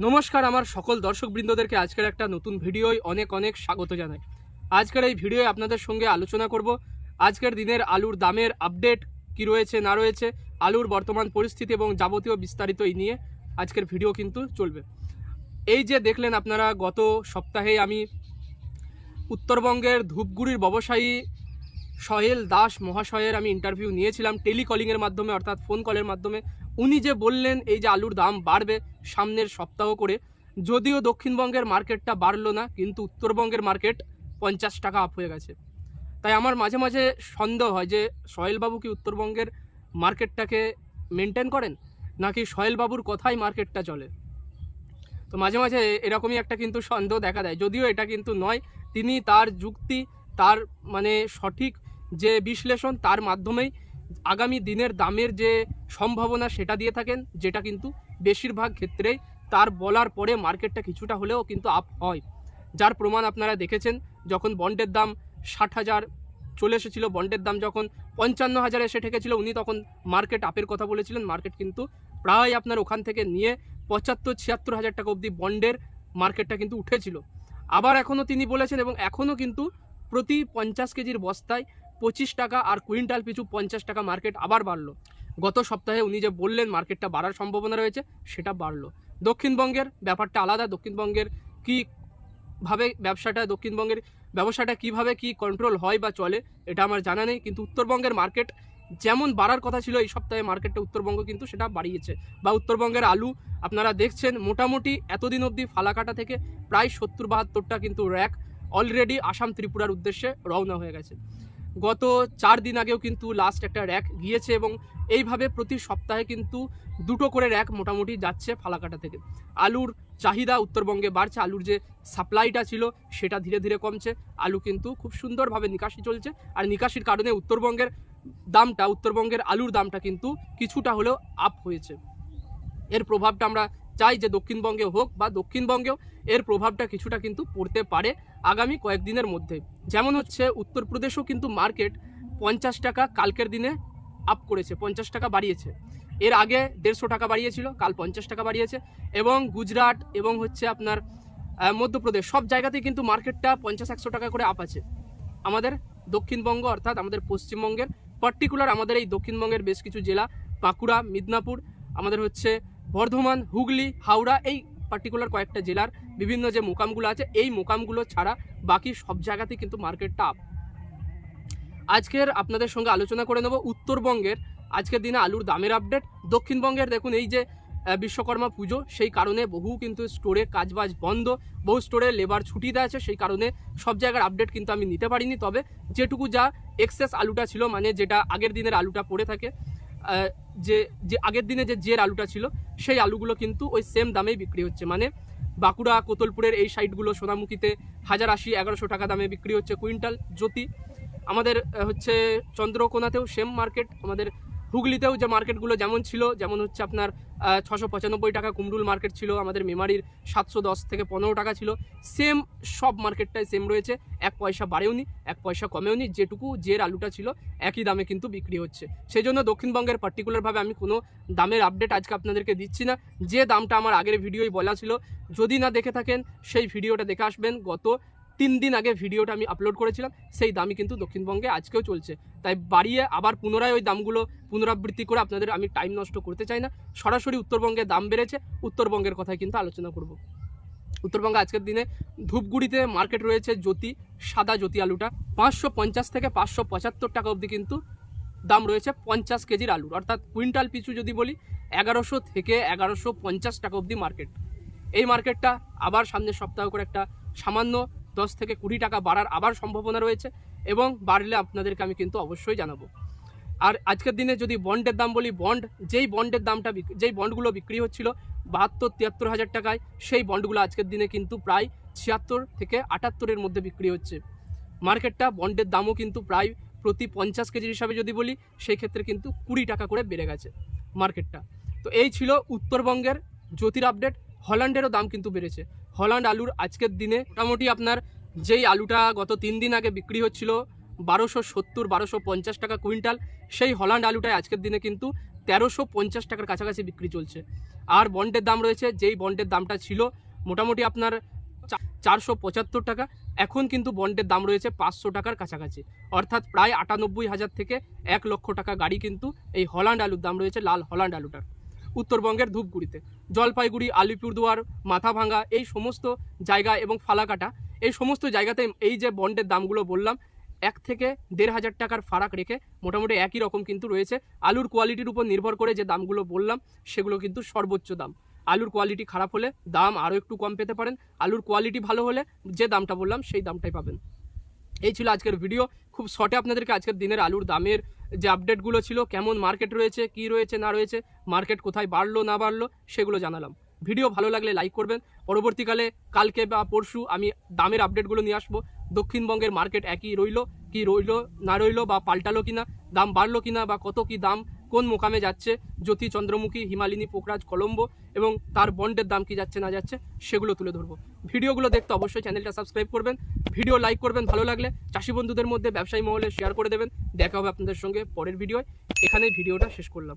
নমস্কার আমার সকল দর্শকবৃন্দদেরকে আজকের একটা নতুন ভিডিওয় অনেক অনেক স্বাগত জানাই। আজকের এই ভিডিওয়ে আপনাদের সঙ্গে আলোচনা করব। আজকের দিনের আলুর দামের আপডেট কি রয়েছে, না রয়েছে, আলুর বর্তমান পরিস্থিতি এবং যাবতীয় বিস্তারিত এই নিয়ে আজকের ভিডিও কিন্তু চলবে। এই যে দেখলেন আপনারা, গত সপ্তাহে আমি উত্তরবঙ্গের ধূপগুড়ির ব্যবসায়ী সহেল দাস মহাশয়ের আমি ইন্টারভিউ নিয়েছিলাম টেলিকলিংয়ের মাধ্যমে, অর্থাৎ ফোন কলের মাধ্যমে। উনি যে বললেন এই যে আলুর দাম বাড়বে সামনের সপ্তাহ করে, যদিও দক্ষিণবঙ্গের মার্কেটটা বাড়লো না, কিন্তু উত্তরবঙ্গের মার্কেট পঞ্চাশ টাকা আপ হয়ে গেছে। তাই আমার মাঝে মাঝে সন্দেহ হয় যে সহেলবাবু কি উত্তরবঙ্গের মার্কেটটাকে মেনটেন করেন, নাকি সহেলবাবুর কথাই মার্কেটটা চলে? তো মাঝে মাঝে এরকমই একটা কিন্তু সন্দেহ দেখা দেয়, যদিও এটা কিন্তু নয়, তিনি তার যুক্তি, তার মানে সঠিক যে বিশ্লেষণ, তার মাধ্যমেই আগামী দিনের দামের যে সম্ভাবনা সেটা দিয়ে থাকেন, যেটা কিন্তু বেশিরভাগ ক্ষেত্রেই তার বলার পরে মার্কেটটা কিছুটা হলেও কিন্তু আপ হয়। যার প্রমাণ আপনারা দেখেছেন, যখন বন্ডের দাম ষাট হাজার চলে এসেছিল, বন্ডের দাম যখন পঞ্চান্ন হাজার এসে ঠেকেছিল, উনি তখন মার্কেট আপের কথা বলেছিলেন। মার্কেট কিন্তু প্রায় আপনার ওখান থেকে নিয়ে পঁচাত্তর, ছিয়াত্তর হাজার টাকা অবধি বন্ডের মার্কেটটা কিন্তু উঠেছিল। আবার এখনও তিনি বলেছেন এবং এখনও কিন্তু প্রতি পঞ্চাশ কেজির বস্তায় পঁচিশ টাকা আর কুইন্টাল পিছু পঞ্চাশ টাকা মার্কেট আবার বাড়লো। গত সপ্তাহে উনি যে বললেন মার্কেটটা বাড়ার সম্ভাবনা রয়েছে, সেটা বাড়লো। দক্ষিণবঙ্গের ব্যাপারটা আলাদা, দক্ষিণবঙ্গের কি ভাবে ব্যবসাটা, দক্ষিণবঙ্গের ব্যবসাটা কীভাবে কি কন্ট্রোল হয় বা চলে, এটা আমার জানা নেই। কিন্তু উত্তরবঙ্গের মার্কেট যেমন বাড়ার কথা ছিল, এই সপ্তাহে মার্কেটটা উত্তরবঙ্গ কিন্তু সেটা বাড়িয়েছে। বা উত্তরবঙ্গের আলু আপনারা দেখছেন, মোটামুটি এতদিন অবধি ফালাকাটা থেকে প্রায় সত্তর বাহাত্তরটা কিন্তু র্যাক অলরেডি আসাম ত্রিপুরার উদ্দেশ্যে রওনা হয়ে গেছে। গত চার দিন আগেও কিন্তু লাস্ট একটা র্যাক গিয়েছে এবং এইভাবে প্রতি সপ্তাহে কিন্তু দুটো করে র্যাক মোটামুটি যাচ্ছে ফালাকাটা থেকে। আলুর চাহিদা উত্তরবঙ্গে বাড়ছে, আলুর যে সাপ্লাইটা ছিল সেটা ধীরে ধীরে কমছে। আলু কিন্তু খুব সুন্দরভাবে নিকাশি চলছে আর নিকাশির কারণে উত্তরবঙ্গের দামটা, উত্তরবঙ্গের আলুর দামটা কিন্তু কিছুটা হলেও আপ হয়েছে। এর প্রভাবটা আমরা চাই যে দক্ষিণবঙ্গে হোক বা দক্ষিণবঙ্গেও এর প্রভাবটা কিছুটা কিন্তু পড়তে পারে আগামী কয়েকদিনের মধ্যে। যেমন হচ্ছে উত্তরপ্রদেশও কিন্তু মার্কেট পঞ্চাশ টাকা কালকের দিনে আপ করেছে, পঞ্চাশ টাকা বাড়িয়েছে। এর আগে দেড়শো টাকা বাড়িয়েছিল, কাল পঞ্চাশ টাকা বাড়িয়েছে এবং গুজরাট এবং হচ্ছে আপনার মধ্যপ্রদেশ সব জায়গাতেই কিন্তু মার্কেটটা পঞ্চাশ, একশো টাকা করে আপ আছে। আমাদের দক্ষিণবঙ্গ অর্থাৎ আমাদের পশ্চিমবঙ্গের পার্টিকুলার আমাদের এই দক্ষিণবঙ্গের বেশ কিছু জেলা, বাঁকুড়া, মিদনাপুর, আমাদের হচ্ছে বর্ধমান, হুগলি, হাওড়া এই পার্টিকুলার কয়েকটা জেলার বিভিন্ন যে মোকামগুলো আছে, এই মোকামগুলো ছাড়া বাকি সব জায়গাতেই কিন্তু মার্কেটটা আপ আজকের আপনাদের সঙ্গে আলোচনা করে নেব উত্তরবঙ্গের। আজকের দিনে আলুর দামের আপডেট দক্ষিণবঙ্গের দেখুন, এই যে বিশ্বকর্মা পুজো, সেই কারণে বহু কিন্তু স্টোরে কাজবাজ বন্ধ। বহু স্টোরে লেবার ছুটি দেওয়া আছে, সেই কারণে সব জায়গার আপডেট কিন্তু আমি নিতে পারিনি। তবে যেটুকু যা এক্সেস আলুটা ছিল মানে যেটা আগের দিনের আলুটা পড়ে থাকে যে যে আগের দিনে যে জের আলুটা ছিল, সেই আলুগুলো কিন্তু ওই সেম দামেই বিক্রি হচ্ছে। মানে বাঁকুড়া, কোতলপুরের এই সাইডগুলো সোনামুখীতে হাজার আশি, এগারোশো টাকা দামে বিক্রি হচ্ছে কুইন্টাল জ্যোতি। আমাদের হচ্ছে চন্দ্রকোনাতেও সেম মার্কেট আমাদের হুগলিতেও যে মার্কেটগুলো যেমন ছিল, যেমন হচ্ছে আপনার ছশো পঁচানব্বই টাকা কুমরুল মার্কেট ছিল, আমাদের মেমারির সাতশো দশ থেকে পনেরো টাকা ছিল। সেম সব মার্কেটটাই সেম রয়েছে, এক পয়সা বাড়েওনি এক পয়সা কমেওনি যেটুকু যে আলুটা ছিল একই দামে কিন্তু বিক্রি হচ্ছে। সেই জন্য দক্ষিণবঙ্গের পার্টিকুলারভাবে আমি কোনো দামের আপডেট আজকে আপনাদেরকে দিচ্ছি না। যে দামটা আমার আগের ভিডিওই বলা ছিল, যদি না দেখে থাকেন, সেই ভিডিওটা দেখে আসবেন। গত তিন দিন আগে ভিডিওটা আমি আপলোড করেছিলাম, সেই দামই কিন্তু দক্ষিণবঙ্গে আজকেও চলছে। তাই বাড়িয়ে আবার পুনরায় ওই দামগুলো পুনরাবৃত্তি করে আপনাদের আমি টাইম নষ্ট করতে চাই না। সরাসরি উত্তরবঙ্গে দাম বেড়েছে, উত্তরবঙ্গের কথাই কিন্তু আলোচনা করব। উত্তরবঙ্গে আজকের দিনে ধূপগুড়িতে মার্কেট রয়েছে জ্যোতি, সাদা জ্যোতি আলুটা। পাঁচশো পঞ্চাশ থেকে পাঁচশো পঁচাত্তর টাকা অবধি কিন্তু দাম রয়েছে পঞ্চাশ কেজির আলুর। অর্থাৎ কুইন্টাল পিছু যদি বলি, এগারোশো থেকে এগারোশো পঞ্চাশ টাকা অবধি মার্কেট এই মার্কেটটা আবার সামনের সপ্তাহ করে একটা সামান্য দশ থেকে কুড়ি টাকা বাড়ার আবার সম্ভাবনা রয়েছে এবং বাড়লে আপনাদেরকে আমি কিন্তু অবশ্যই জানাব। আর আজকের দিনে যদি বন্ডের দাম বলি, বন্ড, যেই বন্ডের দামটা যেই বন্ডগুলো বিক্রি হচ্ছিল, বাহাত্তর, তিয়াত্তর হাজার টাকায়, সেই বন্ডগুলো আজকের দিনে কিন্তু প্রায় ছিয়াত্তর থেকে আটাত্তরের মধ্যে বিক্রি হচ্ছে। মার্কেটটা বন্ডের দামও কিন্তু প্রায় প্রতি পঞ্চাশ কেজির হিসাবে যদি বলি, সেই ক্ষেত্রে কিন্তু কুড়ি টাকা করে বেড়ে গেছে মার্কেটটা। তো এই ছিল উত্তরবঙ্গের জ্যোতির আপডেট, হল্যান্ডেরও দাম কিন্তু বেড়েছে। হল্যান্ড আলুর আজকের দিনে মোটামুটি আপনার যেই আলুটা গত তিন দিন আগে বিক্রি হচ্ছিল বারোশো সত্তর, বারোশো পঞ্চাশ টাকা কুইন্টাল, সেই হল্যান্ড আলুটাই আজকের দিনে কিন্তু তেরোশো পঞ্চাশ টাকার কাছাকাছি বিক্রি চলছে। আর বন্ডের দাম রয়েছে, যেই বন্ডের দামটা ছিল মোটামুটি আপনার চারশো পঁচাত্তর টাকা, এখন কিন্তু বন্ডের দাম রয়েছে পাঁচশো টাকার কাছাকাছি। অর্থাৎ প্রায় আটানব্বই হাজার থেকে এক লক্ষ টাকা গাড়ি কিন্তু এই হল্যান্ড আলুর দাম রয়েছে, লাল হল্যান্ড আলুটার। উত্তরবঙ্গের ধূপগুড়িতে। জলপাইগুড়ি, আলিপুরদুয়ার, মাথাভাঙ্গা, এই সমস্ত জায়গা এবং ফালাকাটা, এই সমস্ত জায়গাতে এই যে বন্ডের দামগুলো বললাম, এক থেকে দেড় হাজার টাকার ফারাক রেখে মোটামুটি একই রকম কিন্তু রয়েছে। আলুর কোয়ালিটির উপর নির্ভর করে যে দামগুলো বললাম, সেগুলো কিন্তু সর্বোচ্চ দাম। আলুর কোয়ালিটি খারাপ হলে দাম আরও একটু কম পেতে পারেন। আলুর কোয়ালিটি ভালো হলে যে দামটা বললাম, সেই দামটাই পাবেন। এই ছিল আজকের ভিডিও খুব শর্টে আপনাদেরকে আজকের দিনের আলুর দামের যে আপডেটগুলো ছিল, কেমন মার্কেট রয়েছে, কি রয়েছে, না রয়েছে মার্কেট কোথায় বাড়লো, না বাড়লো, সেগুলো জানালাম। ভিডিও ভালো লাগলে লাইক করবেন। পরবর্তীকালে কালকে বা পরশু আমি দামের আপডেটগুলো নিয়ে আসব। দক্ষিণবঙ্গের মার্কেট একই রইল, কি রইল, না রইল, বা পাল্টালো কিনা, দাম বাড়লো কিনা, বা কত কি দাম, কোন মোকামে যাচ্ছে জ্যোতি চন্দ্রমুখী হিমালিনী, পোকরাজ, কলম্বো, এবং তার বন্ডের দাম কি যাচ্ছে, না যাচ্ছে, সেগুলো তুলে ধরবো। ভিডিওগুলো দেখতে অবশ্যই চ্যানেলটা সাবস্ক্রাইব করবেন, ভিডিও লাইক করবেন, ভালো লাগলে চাষি বন্ধুদের মধ্যে ব্যবসায়ী মহলে শেয়ার করে দেবেন। দেখা হবে আপনাদের সঙ্গে পরের ভিডিওয়। এখানেই ভিডিওটা শেষ করলাম।